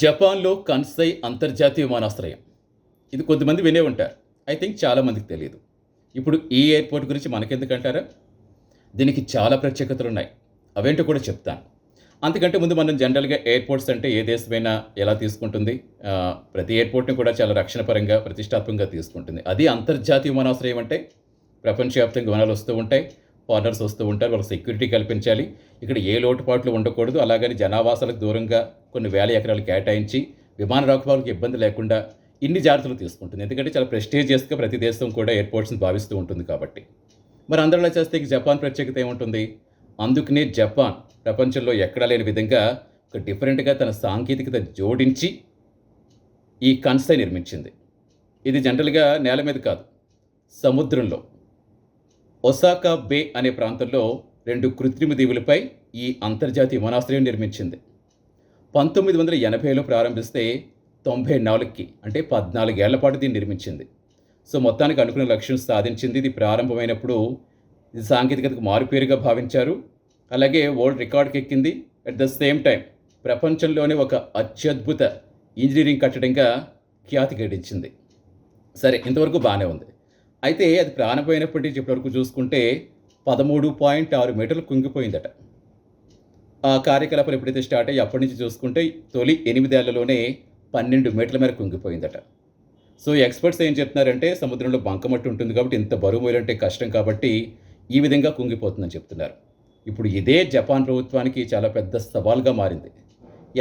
జపాన్లో కన్సై అంతర్జాతీయ విమానాశ్రయం. ఇది కొద్దిమంది వినే ఉంటారు. ఐ థింక్ చాలామందికి తెలియదు. ఇప్పుడు ఈ ఎయిర్పోర్ట్ గురించి మనకెందుకంటారా? దీనికి చాలా ప్రత్యేకతలు ఉన్నాయి అవేంటో కూడా చెప్తాను. అంతకంటే ముందు మనం జనరల్గా ఎయిర్పోర్ట్స్ అంటే ఏ దేశమైనా ఎలా తీసుకుంటుంది? ప్రతి ఎయిర్పోర్ట్ని కూడా చాలా రక్షణపరంగా ప్రతిష్టాత్మకంగా తీసుకుంటుంది. అది అంతర్జాతీయ విమానాశ్రయం అంటే ప్రపంచవ్యాప్తంగా విమానాలు వస్తూ ఉంటాయి. ఫారినర్స్ వస్తూ ఉంటారు వాళ్ళకి సెక్యూరిటీ కల్పించాలి. ఇక్కడ ఏ లోటుపాట్లు ఉండకూడదు. అలాగని జనావాసాలకు దూరంగా కొన్ని వేల ఎకరాలు కేటాయించి విమాన రాకపోకలకు ఇబ్బంది లేకుండా ఇన్ని జాగ్రత్తలు తీసుకుంటుంది. ఎందుకంటే చాలా ప్రెస్టీజియస్గా ప్రతి దేశం కూడా ఎయిర్పోర్ట్స్ని భావిస్తూ ఉంటుంది కాబట్టి. మరి అందరిలా చేస్తే ఇక జపాన్ ప్రత్యేకత ఏముంటుంది? అందుకనే జపాన్ ప్రపంచంలో ఎక్కడా లేని విధంగా ఒక డిఫరెంట్గా తన సాంకేతికత జోడించి ఈ కన్సై నిర్మించింది. ఇది జనరల్గా నేల మీద కాదు సముద్రంలో. ఒసాకా బే అనే ప్రాంతంలో రెండు కృత్రిమ దీవులపై ఈ అంతర్జాతీయ విమానాశ్రయం నిర్మించింది. పంతొమ్మిది వందల ఎనభైలో ప్రారంభిస్తే తొంభై నాలుగుకి అంటే పద్నాలుగేళ్ళ పాటు దీన్ని నిర్మించింది. సో మొత్తానికి అనుకున్న లక్ష్యం సాధించింది. ఇది ప్రారంభమైనప్పుడు ఇది సాంకేతికతకు మారుపేరుగా భావించారు. అలాగే వరల్డ్ రికార్డ్కి ఎక్కింది. అట్ ద సేమ్ టైం ప్రపంచంలోనే ఒక అత్యద్భుత ఇంజనీరింగ్ కట్టడంగా ఖ్యాతి గడించింది. సరే ఇంతవరకు బాగానే ఉంది. అయితే అది ప్రాణపోయినప్పటి నుంచి ఇప్పటివరకు చూసుకుంటే పదమూడు పాయింట్ ఆరు మీటర్లు కుంగిపోయిందట. ఆ కార్యకలాపాలు ఎప్పుడైతే స్టార్ట్ అయ్యి అప్పటి నుంచి చూసుకుంటే తొలి ఎనిమిదేళ్ళలోనే పన్నెండు మీటర్ల మేర కుంగిపోయిందట. సో ఎక్స్పర్ట్స్ ఏం చెప్తున్నారంటే సముద్రంలో బంకమట్టి ఉంటుంది కాబట్టి ఇంత బరువు మోయాలంటే కష్టం కాబట్టి ఈ విధంగా కుంగిపోతుందని చెప్తున్నారు. ఇప్పుడు ఇదే జపాన్ ప్రభుత్వానికి చాలా పెద్ద సవాల్గా మారింది.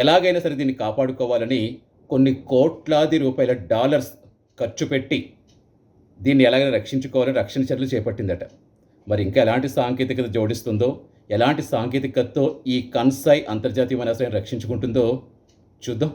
ఎలాగైనా సరే దీన్ని కాపాడుకోవాలని కొన్ని కోట్లాది రూపాయల డాలర్స్ ఖర్చు పెట్టి దీన్ని ఎలాగైనా రక్షించుకోవాలని రక్షణ చర్యలు చేపట్టిందట. మరి ఇంకా ఎలాంటి సాంకేతికత జోడిస్తుందో ఎలాంటి సాంకేతికతతో ఈ కన్సై అంతర్జాతీయ విమానాశ్రయం రక్షించుకుంటుందో చూద్దాం.